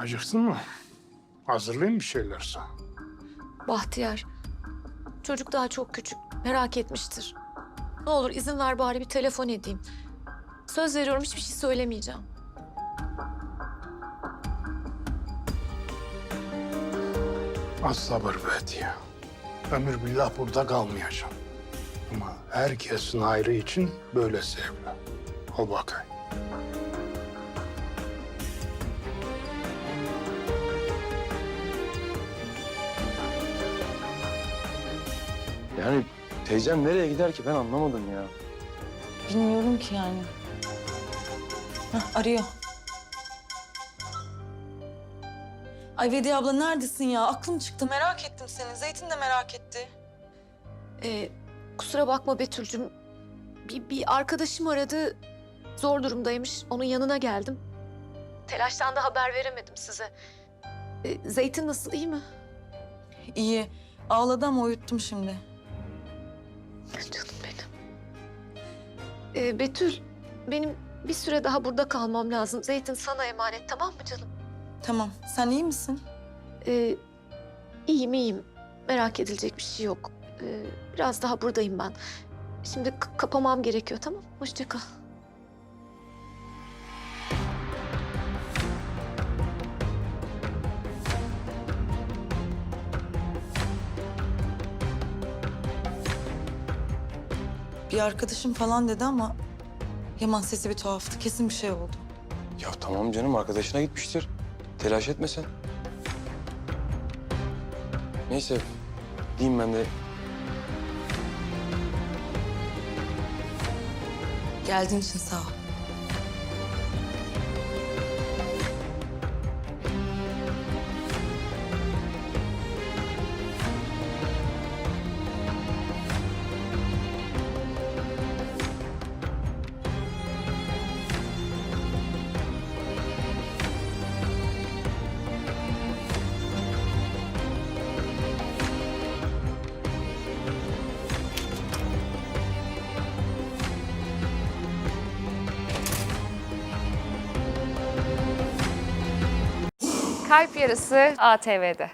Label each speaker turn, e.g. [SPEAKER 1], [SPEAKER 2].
[SPEAKER 1] Acıktın mı? Hazırlayayım bir şeyler sana.
[SPEAKER 2] Bahtiyar, çocuk daha çok küçük. Merak etmiştir. Ne olur izin ver bari bir telefon edeyim. Söz veriyorum hiçbir şey söylemeyeceğim.
[SPEAKER 1] Az sabır be. Ömür billah burada kalmayacağım. Ama herkesin ayrı için böyle sevle. Al bakayım.
[SPEAKER 3] Yani teyzem nereye gider ki ben anlamadım ya.
[SPEAKER 4] Bilmiyorum ki yani. Hah, arıyor. Ay Vediye abla neredesin ya? Aklım çıktı. Merak ettim seni. Zeytin de merak etti.
[SPEAKER 2] Ee, kusura bakma Betül'cüm. Bir, bir arkadaşım aradı. Zor durumdaymış. Onun yanına geldim. Telaştan da haber veremedim size. Ee, Zeytin nasıl iyi mi?
[SPEAKER 4] İyi. Ağladı ama uyuttum şimdi.
[SPEAKER 2] Canım benim. Ee, Betül, benim bir süre daha burada kalmam lazım. Zeytin sana emanet tamam mı canım?
[SPEAKER 4] Tamam. Sen iyi misin?
[SPEAKER 2] Ee, iyiyim iyiyim. Merak edilecek bir şey yok. Ee, biraz daha buradayım ben. Şimdi kapamam gerekiyor tamam mı? Hoşça kal.
[SPEAKER 4] Bir arkadaşım falan dedi ama... Yaman sesi bir tuhaftı. Kesin bir şey oldu.
[SPEAKER 3] Ya tamam canım arkadaşına gitmiştir. Telaş etme sen. Neyse diyeyim ben de
[SPEAKER 4] Geldiğin için sağ ol.
[SPEAKER 5] Kalp Yarısı ATV'de.